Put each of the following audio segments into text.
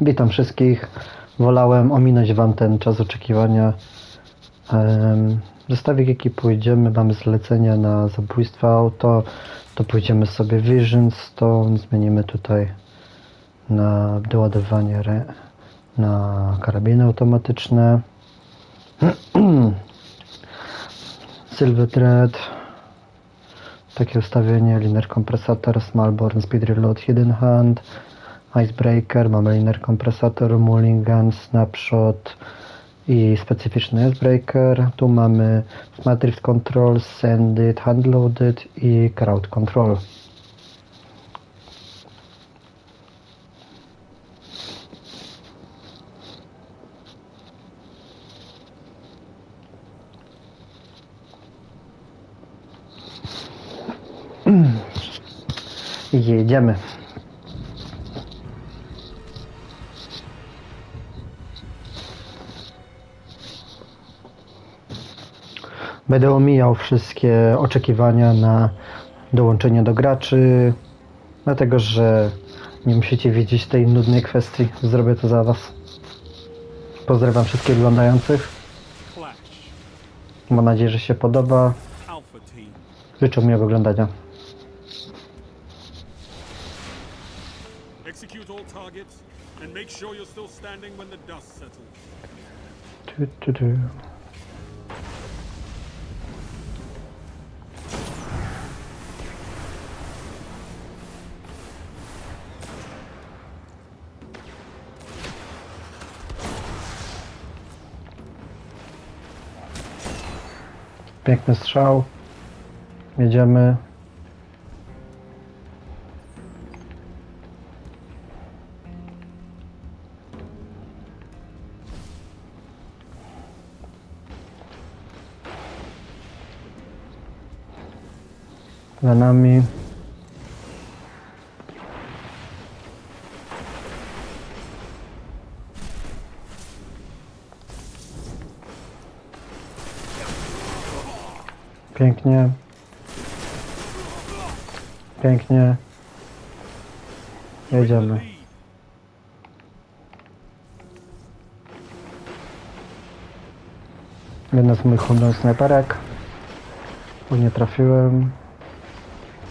Witam wszystkich. Wolałem ominąć Wam ten czas oczekiwania. Zestawik jaki pójdziemy, mamy zlecenia na zabójstwo auto, to pójdziemy sobie Vision Stone, zmienimy tutaj na doładowanie na karabiny automatyczne. Silver Thread, takie ustawienie, liner kompresator, Smallborn, Speed Reload, Hidden Hand, Icebreaker, mamy liner kompresator, Mulligan, Snapshot i specyficzny Icebreaker. Tu mamy Smart Drift Control, Sended, Handloaded i Crowd Control. Jedziemy. Będę omijał wszystkie oczekiwania na dołączenie do graczy, dlatego że nie musicie wiedzieć tej nudnej kwestii. Zrobię to za Was. Pozdrawiam wszystkich oglądających. Mam nadzieję, że się podoba. Życzę miłego oglądania. execute all targets and make sure you're still standing when the dust settles. Tu, tu, tu. Piękny strzał. Jedziemy. Za nami. Pięknie. Pięknie. Jedziemy. Jedna z moich ulubionych snajperek. Tu nie trafiłem.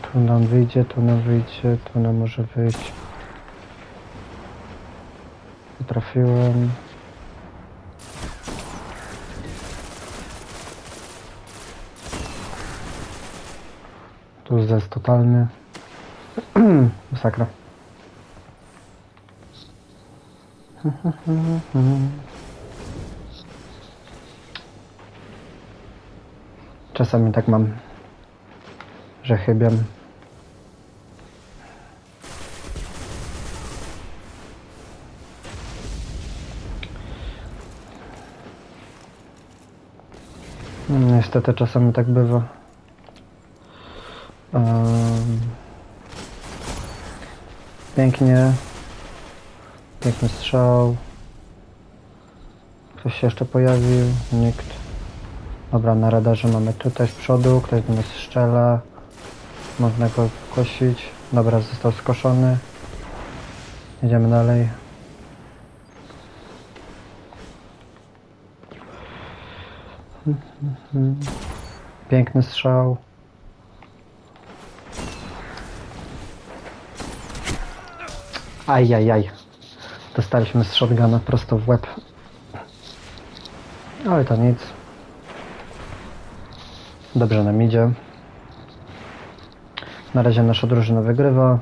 Tu nam wyjdzie, tu nam wyjdzie, tu nam może wyjść. Tu trafiłem. Tu jest totalny. Masakra. Czasami tak mam, że chybiam. No, Niestety czasami tak bywa. Pięknie. Piękny strzał. Ktoś się jeszcze pojawił? Nikt. Dobra, na radarze mamy tutaj z przodu, ktoś do nas strzela. Można go kosić. Dobra, został skoszony. Jedziemy dalej. Piękny strzał. Ajajaj. Dostaliśmy z shotguna prosto w łeb. Ale to nic. Dobrze nam idzie. Na razie nasza drużyna wygrywa.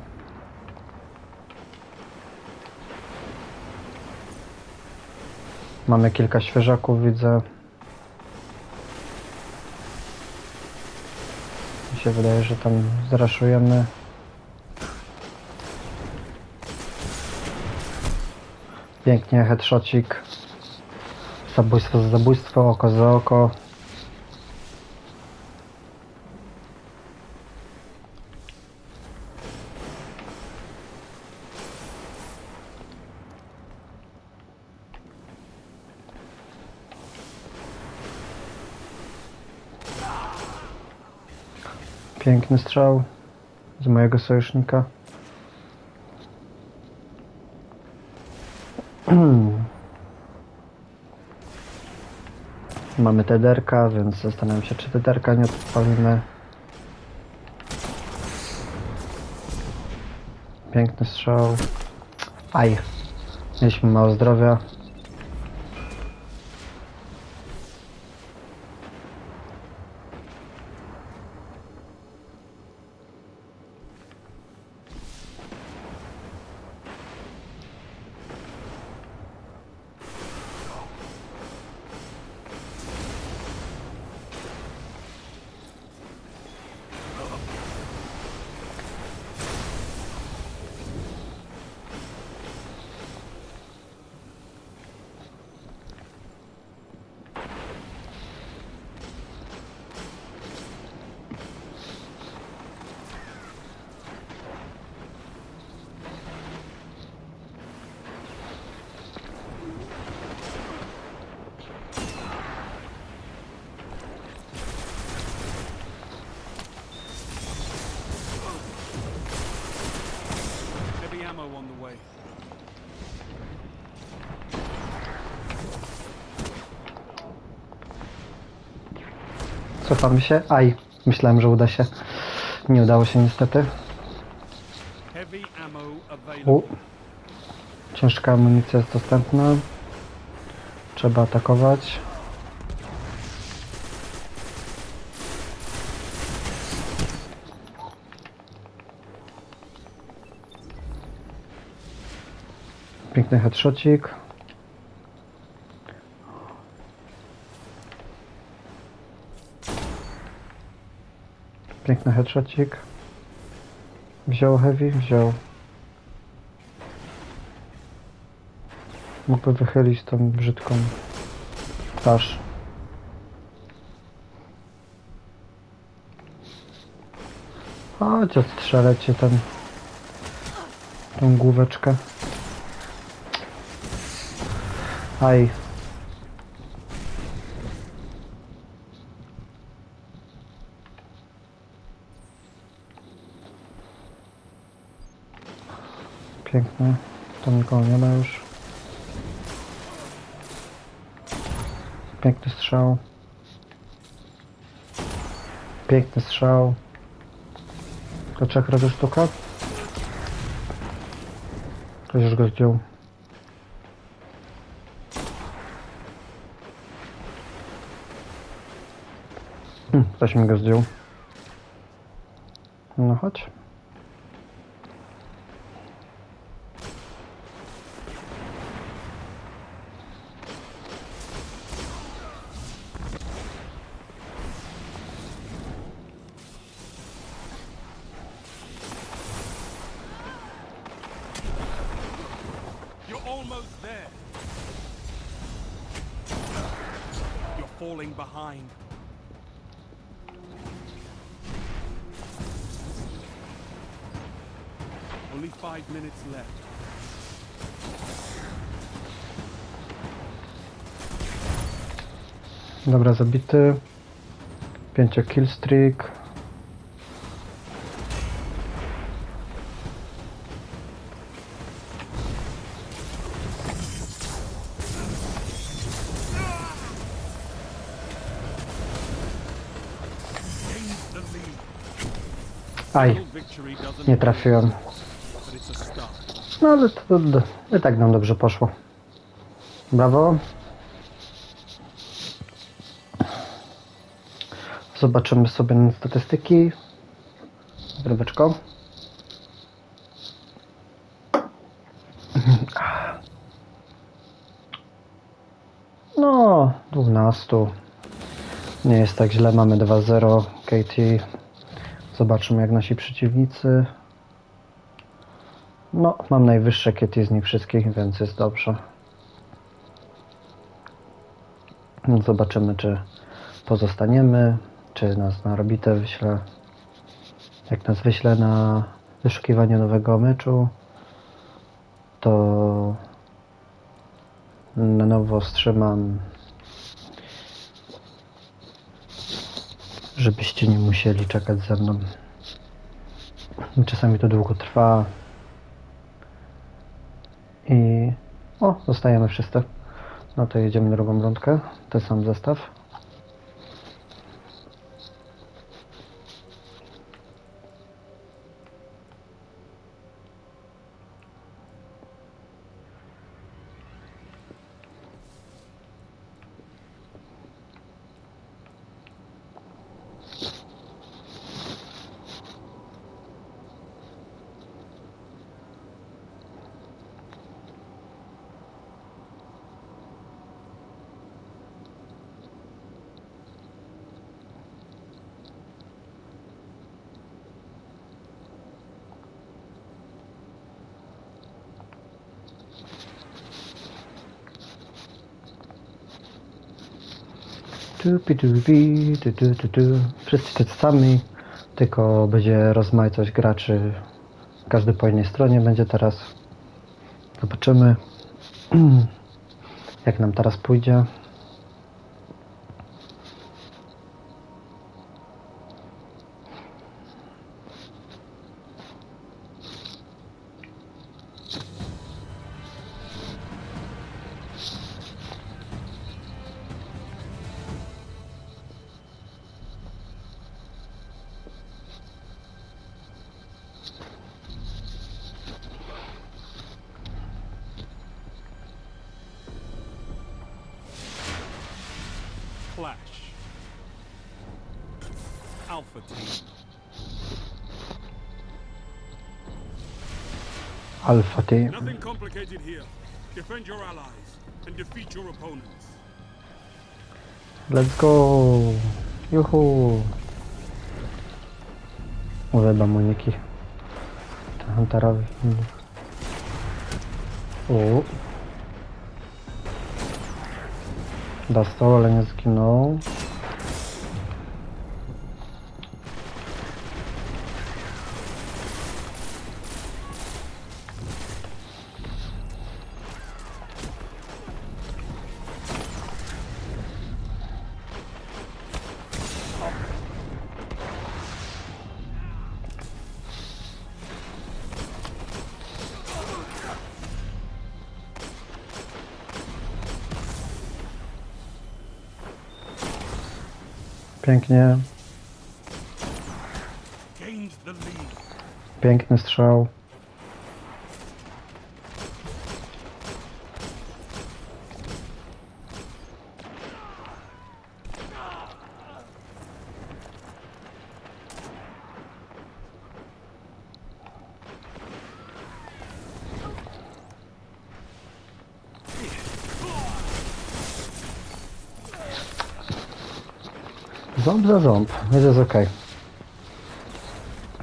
Mamy kilka świeżaków, widzę. Mi się wydaje, że tam zraszujemy. Pięknie, headshotcik. Zabójstwo za zabójstwo, oko za oko. Piękny strzał z mojego sojusznika. Mamy tederka, więc zastanawiam się, czy tederka nie odpalimy. Piękny strzał. Aj. Mieliśmy mało zdrowia. Heavy ammo on the way. Cofamy się. Aj. Myślałem, że uda się. Nie udało się niestety. U. Ciężka amunicja jest dostępna. Trzeba atakować. Piękny headshotcik. Piękny headshotcik. Wziął heavy? Wziął. Mógłby wychylić tą brzydką twarz. Chodź, odstrzelę cię ten, tą główeczkę. Aj. Piękne. Tam nikogo nie ma już. Piękny strzał. Piękny strzał. To trzech razy sztuka? Ktoś już go zdjął. Hm, ktoś mi go zdjął. No chodź. Five minutes left. Dobra, zabity. Pięcio killstreak. Gains the lead. Aj, nie trafiłem. No ale to, to, to i tak nam dobrze poszło. Brawo. Zobaczymy sobie na statystyki. Rybeczko. No, 12. Nie jest tak źle, mamy 2-0. Katie. Zobaczymy jak nasi przeciwnicy. No, mam najwyższe kiety z nich wszystkich, więc jest dobrze. Zobaczymy, czy pozostaniemy, czy nas na orbitę wyśle. Jak nas wyśle na wyszukiwanie nowego meczu, to na nowo wstrzymam, żebyście nie musieli czekać ze mną. Czasami to długo trwa. I O, zostajemy wszyscy. No to jedziemy drugą rundkę. Ten sam zestaw. Wszyscy tacy sami, tylko będzie rozmaitość graczy. Każdy po innej stronie będzie teraz. Zobaczymy, jak nam teraz pójdzie. Alpha Team. Nothing complicated here. Defend your allies and defeat your opponents. Let's go! Juhu! Uwielbiam uniki. Ten Hunterowi. U. Dostał, ale nie zginął. Pięknie. Piękny strzał. Ząb za ząb, więc jest okej.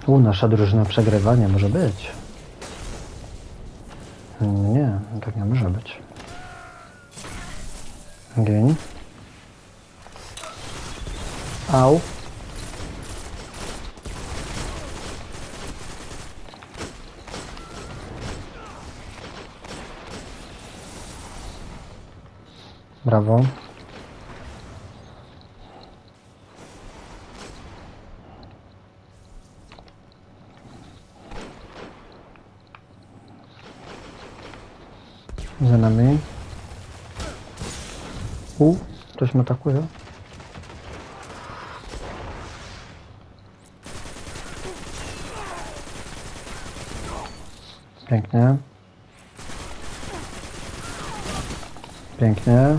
U, nasza drużyna przegrywania może być. Nie, tak nie może być. Gień. Au. Brawo. Za nami. U, ktoś mnie atakuje. Pięknie. Pięknie.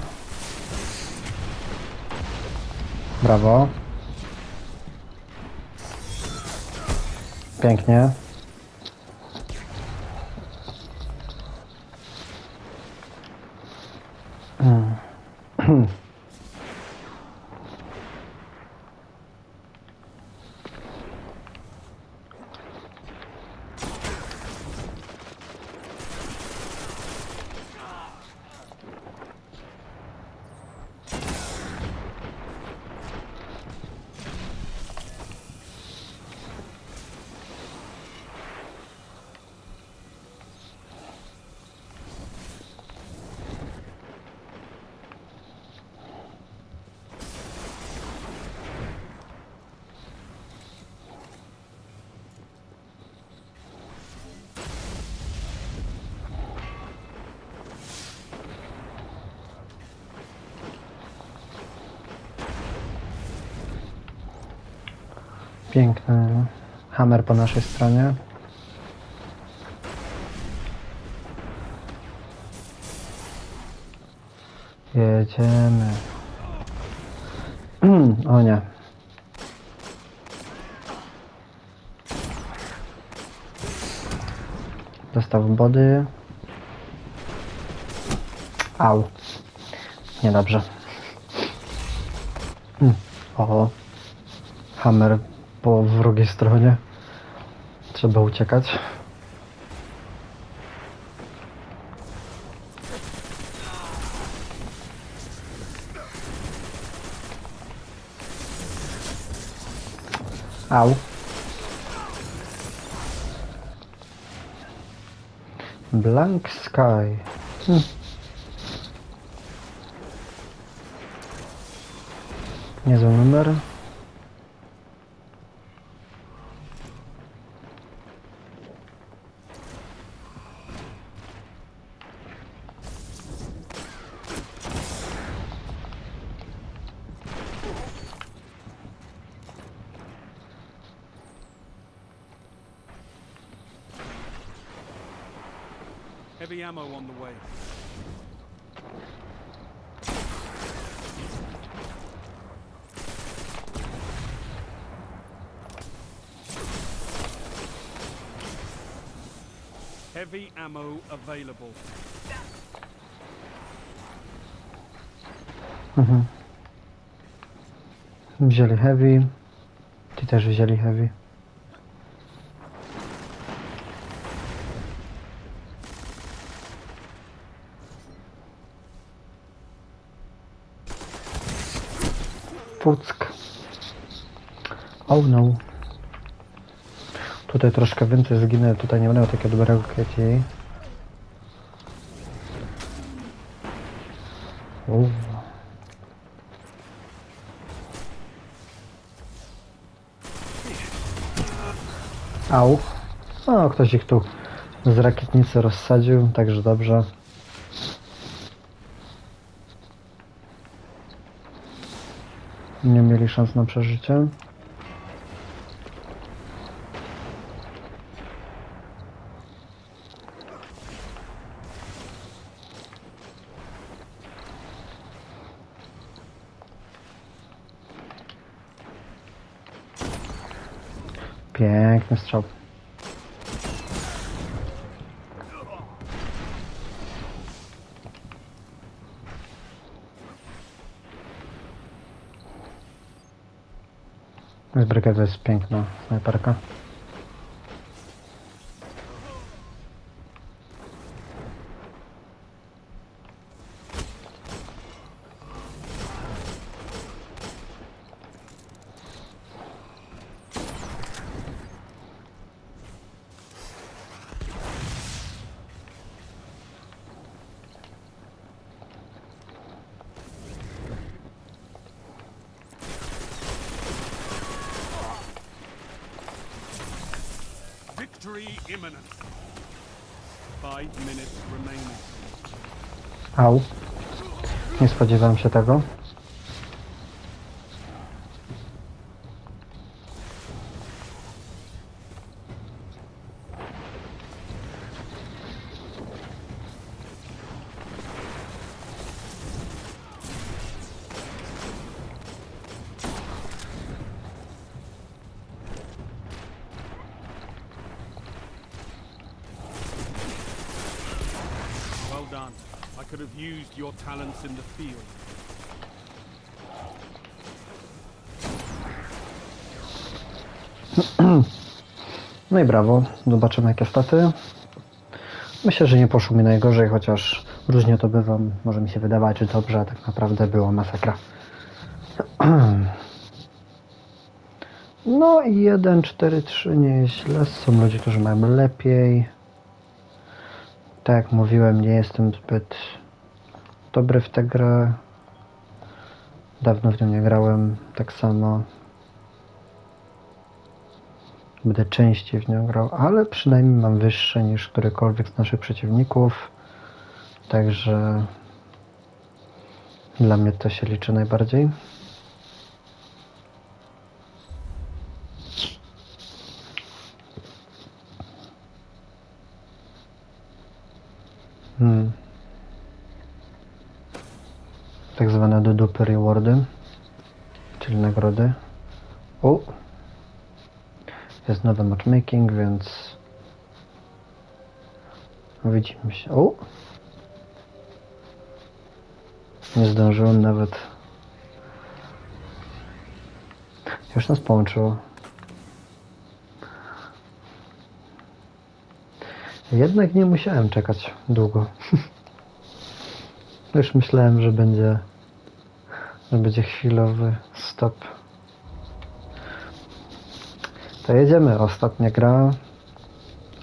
Brawo. Pięknie. Piękny hammer po naszej stronie. Jedziemy. o nie. Dostał body. Au. Niedobrze. Mm. O. Hammer po drugiej stronie. Trzeba uciekać. Au. Blank Sky. Hm. Niezły numer. Ammo on the way. Heavy ammo available. Mhm. Wzięli heavy. Ty też wzięli heavy. Puck. Oh no. Tutaj troszkę więcej zginę, tutaj nie będę takiego dobrego kieci. Uff. Au. O, ktoś ich tu z rakietnicy rozsadził, także dobrze. Nie mieli szans na przeżycie. Piękny strzał. Z brygady jest piękna snajperka. Au. Nie spodziewałem się tego. No i brawo. Zobaczymy jakie staty. Myślę, że nie poszło mi najgorzej, chociaż różnie to bywa. Może mi się wydawać, że dobrze, a tak naprawdę była masakra. No i 1, 4, 3 nie jest źle. Są ludzie, którzy mają lepiej. Tak jak mówiłem, nie jestem zbyt dobry w tę grę. Dawno w nią nie grałem tak samo. Będę częściej w nią grał, ale przynajmniej mam wyższe niż którykolwiek z naszych przeciwników. Także dla mnie to się liczy najbardziej. Hmm. Tak zwane do dupy rewardy, czyli nagrody. O! Jest nowy matchmaking, więc widzimy się. O! Nie zdążyłem nawet. Już nas połączyło. Jednak nie musiałem czekać długo. Już myślałem, że będzie, że będzie chwilowy stop. To jedziemy. Ostatnia gra.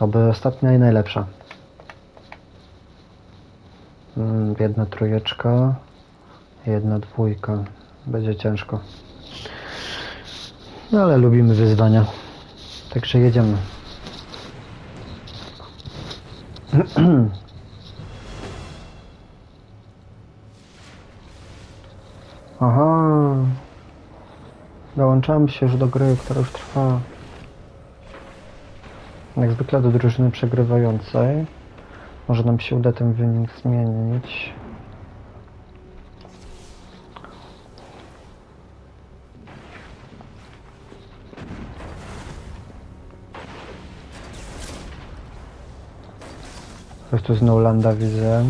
Oby ostatnia i najlepsza. Mm, Jedna trójeczka, jedna dwójka. Będzie ciężko. No ale lubimy wyzwania. Także jedziemy. Aha. Dołączamy się już do gry, która już trwa. Jak zwykle do drużyny przegrywającej. Może nam się uda ten wynik zmienić. Ktoś tu z Nolanda widzę.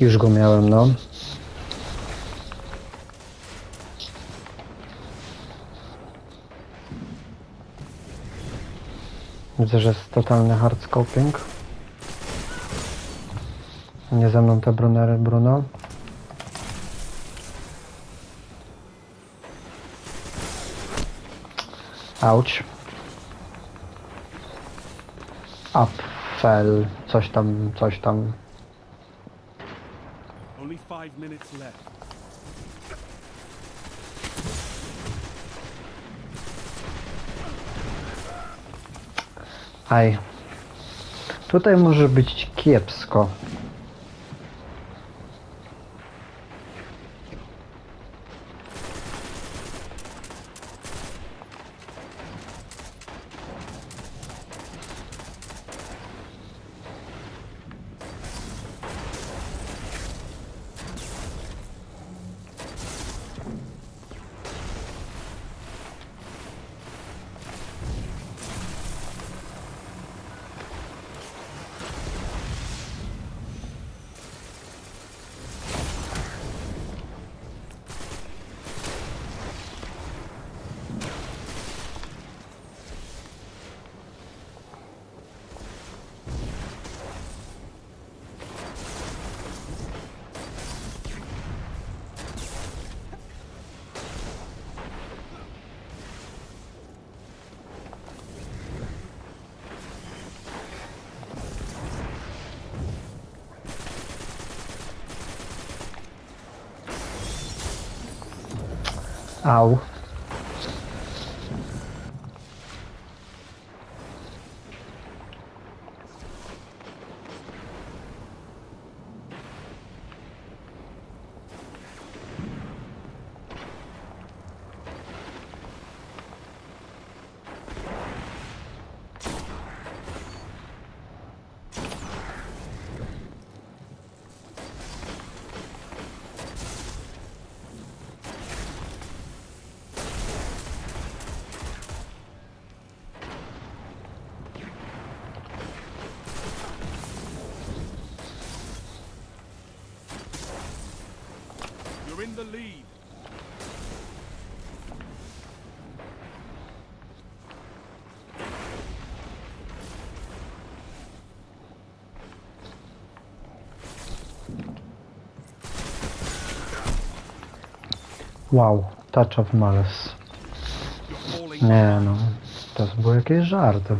Już go miałem, no. Widzę, że jest totalny hardscoping. Nie ze mną te brunery, Bruno. Ouch. Apfel, coś tam, coś tam. Only five minutes left. Aj. Tutaj może być kiepsko. Au. The lead. Wow. Touch of malice. Nie no. To były jakieś żarty.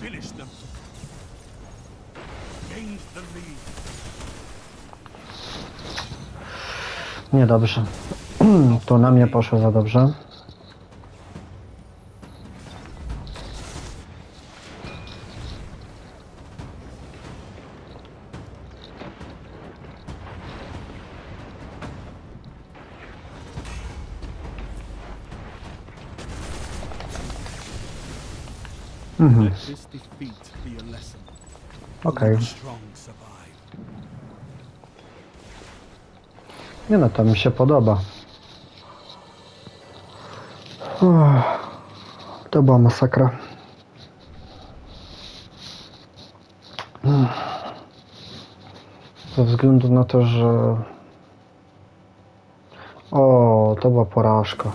Finish them. Gained the lead. Niedobrze. to na mnie poszło za dobrze. Mhm. Okej. The Nie no, to mi się podoba. To była masakra. Ze względu na to, że... O, to była porażka.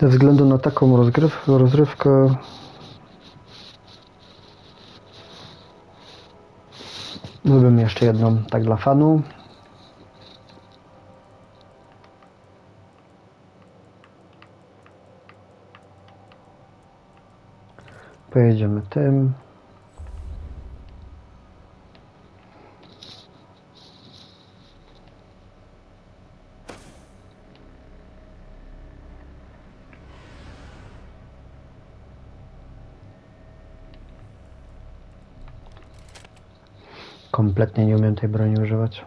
Ze względu na taką rozgryw, Zrobimy jeszcze jedną, tak dla fanu. Pojedziemy tym. Kompletnie nie umiem tej broni używać.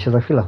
Się za chwilę.